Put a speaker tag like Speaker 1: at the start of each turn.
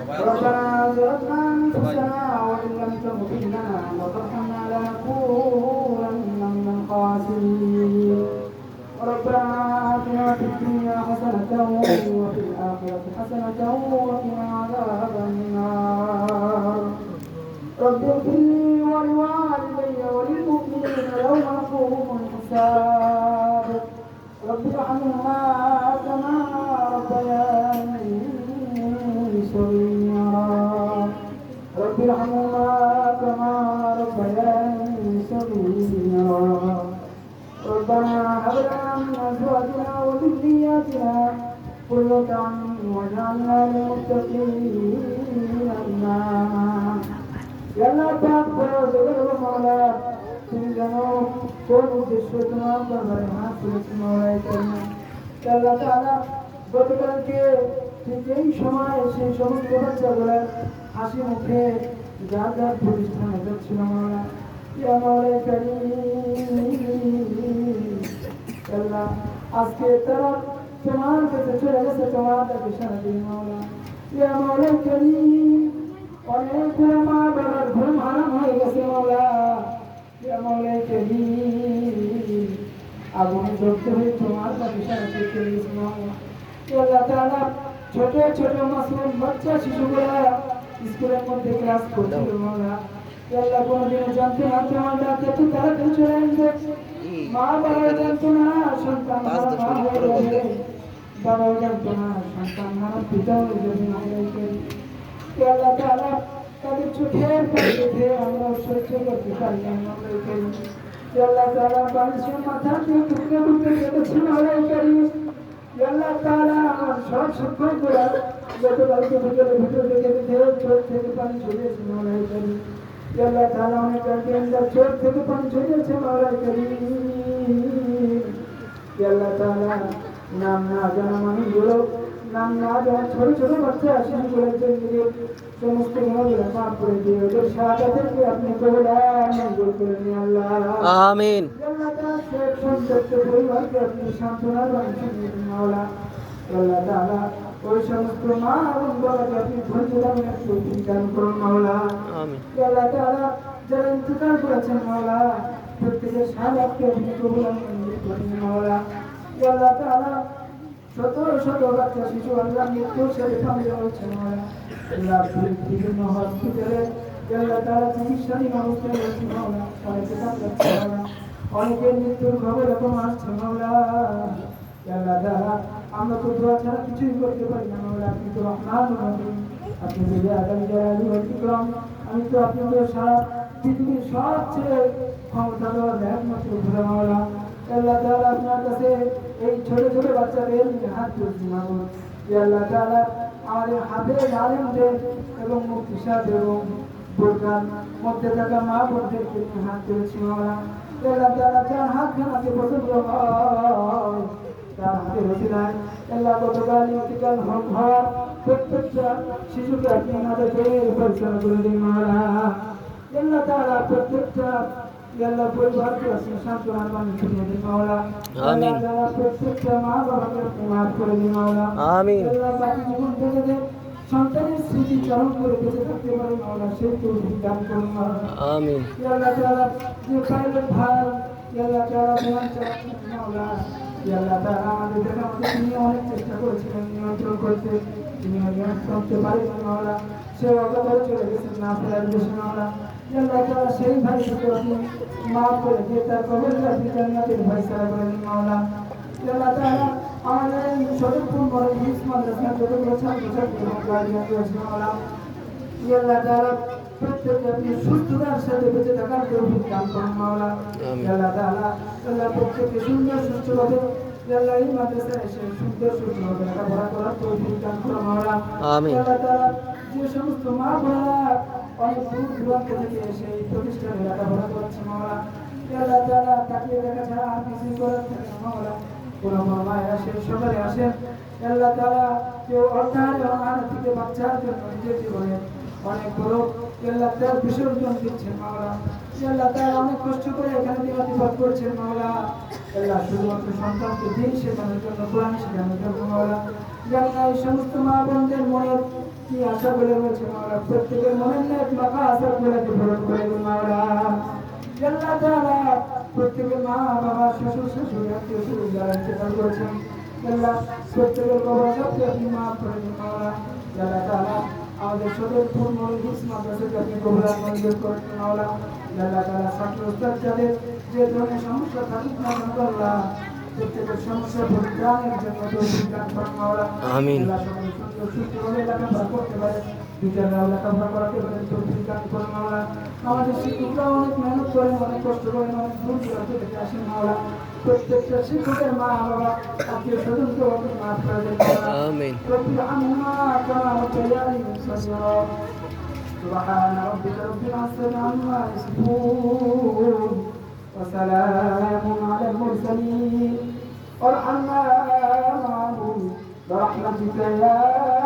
Speaker 1: ربنا ظلمنا أنفسنا وإن لم تغفر لنا وترحمنا لنكونن من الخاسرين ربنا آتنا في الدنيا حسنة وفي الآخرة حسنة وقنا عذاب النار رب اغفر لي ولوالدي وللمؤمنين يوم يقوم الحساب رب ارحمهما قرة اعين واجعلنا للمتقين اماما আল্লাহ পাক বড় জগৎ মাওলা তুমি জানো কোন উদ্দেশ্য তোমার দরবারে হাত তুলেছি মাওলাই করিম আল্লাহ তাআলা গতকালকে ঠিক এই সময় সেই সমস্ত বাচ্চাগুলা হাসি মুখে যার যার প্রতিষ্ঠানে যাচ্ছিল মাওলা ইয়া মাওলাই করিম আল্লাহ আজকে তারা তোমার কাছে চলে গেছে তোমার কাছে সারা দিন মাওলা ইয়া মাওলাই করিম অনেকগুলো মা বাবার ঘুম হারাম হয়ে গেছে মাওলা ইয়া মাওলাই করিম আগুনে ধরতে হয়ে তোমার কাছে সারা চলে গেছে মাওলা আল্লাহ তাআলা ছোট ছোট মাসুম বাচ্চা শিশুগুলা স্কুলের মধ্যে ক্লাস করছিল মাওলা আল্লাহ কোনোদিনও জানতে না তোমার ডাকে তুই তাড়াতাড়ি চলে আসবে মা বাবা জানতো না সন্তান মা হয়ে জানতো না সন্তান মারা পিতা হয়ে যাবে আল্লাহ তাআলা তাদের চোখের দেখে আমরা সহ্য করতে পারি না আল্লাহ তাআলা মানুষের মাথা দিয়ে টুকরে টুকরে কেটেছে মাওলাই করিম আল্লাহ তাআলা আমার সব সম্পর্করা গতকালকে বিকেলে ভিতর থেকে দেখে চোখ থেকে পানি ছড়িয়েছে মাওলাই করিম আল্লাহ তাআলা অনেক চোখ থেকে পানি ছড়িয়েছে মাওলাই করিম আল্লাহ তাআলা নাম না জানা মানুষগুলো। নাম না জানা ছোট ছোট বাচ্চা শিশুগুলোর জন্য সমস্ত গুণগুলো মাফ করে দিয়ে ওদের শাহাদাতেরকে আপনি মঞ্জুর করে নিয়ে আল্লাহ।
Speaker 2: আমিন।
Speaker 1: আল্লাহ তাআলা শেখ পরিবারকে আপনি মাওলা। আল্লাহ তাআলা ওই সমস্ত মা এবং বাবাকে আপনি ধৈর্য দান করুন মাওলা।
Speaker 2: আমিন।
Speaker 1: আল্লাহ তাআলা যারা ইন্তেকাল করেছেন মাওলা প্রত্যেকের শাহাদাতকে আপনি কবুল মঞ্জুর করুন মাওলা। আল্লাহ তাআলা শত শত শিশু আল্লাহ মৃত্যুর সাথে আল্লাহ আল্লাহ অবস্থায় রয়েছে কাঁদছে অনেকের মৃত্যুর খবর এখন আসছে মাওলা আল্লাহ তাআলা আমরা তো দোয়া ছাড়া কিছুই করতে পারি না মাওলা আপনি তো রহমান রহিম আপনি যদি আগামী জালালি অতিক্রম আমি তো আপনি তো সারা পৃথিবীর সবচেয়ে ক্ষমতা দেওয়ার একমাত্র ঘুরে মাওলা। আল্লাহ তাআলা আপনার কাছে এই ছোট ছোট বাচ্চাদের হাত তুলছি মাগুর আল্লাহ তাআলা আমাদের হাফেজ আলেমদের এবং মুক্তি সাহেব এবং বোরকার মধ্যে থাকা মা বোনদেরকে হাত তুলেছি মাওলা আল্লাহ তাআলা যার হাত খানাকে পছন্দ হয়। তার হাতে রসি নাই আল্লাহ গতকাল ইন্তিকাল হওয়া প্রত্যেকটা শিশুকে আপনি আমাদের পরিচালনা করে দিন তাআলা প্রত্যেকটা আল্লাহ পরিবারকে আপনি সান্ত্বনার বাণী শুনিয়ে দিন মাওলা
Speaker 2: আমিন।
Speaker 1: আল্লাহ প্রত্যেকটা মা বাবাকে মাফ করে দিন মাওলা
Speaker 2: আমিন
Speaker 1: আল্লাহ বাকি জীবন থেকে যে সন্তানের স্মৃতি চারণ করে বেঁচে থাকতে পারে মাওলা সেই তৌফিক দান করুন মাওলা
Speaker 2: আমিন
Speaker 1: আল্লাহ তাআলা যে পাইলট ভাই আল্লাহ তাআলা চালাচ্ছেন মাওলা আল্লাহ তাআলা আমাদের দেখা আমাদের তিনি অনেক চেষ্টা করেছিলেন নিয়ন্ত্রণ করতে তিনি নিয়ন্ত্রণ করতে পারেন মাওলা সে অগতরে চলে গেছেন না ফেরার দেশে মাওলা আল্লাহ তাআলা সেই ভাই থেকে আপনি মাফ করে দিয়ে তার আপনি জান্নাতের সারা করে দিন মাওলা। আল্লাহ তাআলা আমাদের ছোট্ট বড় হিস মাদ্রাসা যতগুলো ছাত্রছাত্রী এবং গার্জিয়ান রয়েছে মাওলা। আল্লাহ তাআলা প্রত্যেককে আপনি সুস্থতার সাথে বেঁচে থাকার তৌফিক দান করুন মাওলা। আল্লাহ তাআলা আল্লাহ প্রত্যেককে সুন্দর সুস্থভাবে আল্লাহ এই মাদ্রাসায় এসে সুন্দর সুস্থভাবে লেখাপড়া করার তৌফিক দান করুন মাওলা।
Speaker 2: আমিন।
Speaker 1: আল্লাহ তাআলা যে সমস্ত মা বোনেরা অনেক দূরান্ত থেকে এসে এই প্রতিষ্ঠানে লেখাপড়া করছে মাওলা আল্লাহ তাআলা তাকিয়ে দেখা ছাড়া আর কিছুই করার থাকে না মাওলা কোনো মায়ের আসেন সকালে আসেন আল্লাহ তাআলা কেউ অর্থাৎ অনাহার থেকে বাচ্চার জন্য নিজের জীবনে অনেক বড় আল্লাহ তার বিসর্জন দিচ্ছেন মাওলা আল্লাহ তার অনেক কষ্ট করে এখানে দিবাতিপাত করছেন মাওলা আল্লাহ শুধুমাত্র সন্তানকে দিন শেখানোর জন্য কোরআন শেখানোর জন্য মাওলা জানি না এই সমস্ত মা বোনদের মনের কি আশা বলে রয়েছে মাওলা প্রত্যেকের মনের নেক মাথা আশা করে পূরণ করে দিন মাওলা আল্লাহ তাআলা প্রত্যেকের মা বাবা শ্বশুর শাশুড়ি আত্মীয় স্বজন যারা ইন্তেকাল করেছেন আল্লাহ প্রত্যেকের বাবা সবকে আপনি মাফ করে দিন মাওলা আল্লাহ তাআলা আমাদের সদরপুর মৌলিক মাদ্রাসাকে আপনি কবুলার মঞ্জুর করে মাওলা আল্লাহ তাআলা ছাত্র উস্তাদ যাদের যে ধরনের সমস্যা থাকুক না কেন আল্লাহ প্রত্যেকের সমস্যা পরিত্রাণের জন্য তৌফিক দান করুন মাওলা
Speaker 2: আমিন।
Speaker 1: আল্লাহ সকলে সুন্দর সুস্থভাবে লেখাপড়া করতে পারে বিচাররাও লেখাপড়া করাতে পারে তৌফিক দান করুন মাওলা আমাদের শিক্ষকরা অনেক মেহনত করেন অনেক কষ্ট করেন অনেক দূর দূরান্ত থেকে আসেন মাওলা প্রত্যেকটা শিক্ষকের মা বাবা আত্মীয় স্বজনকে আপনি মাফ করে দেন মাওলা।
Speaker 2: আমিন
Speaker 1: رب ارحمهما كما ربياني صغيرا سبحان ربك رب العزة عما يصفون وسلام على المرسلين وارحمنا معهم برحمتك يا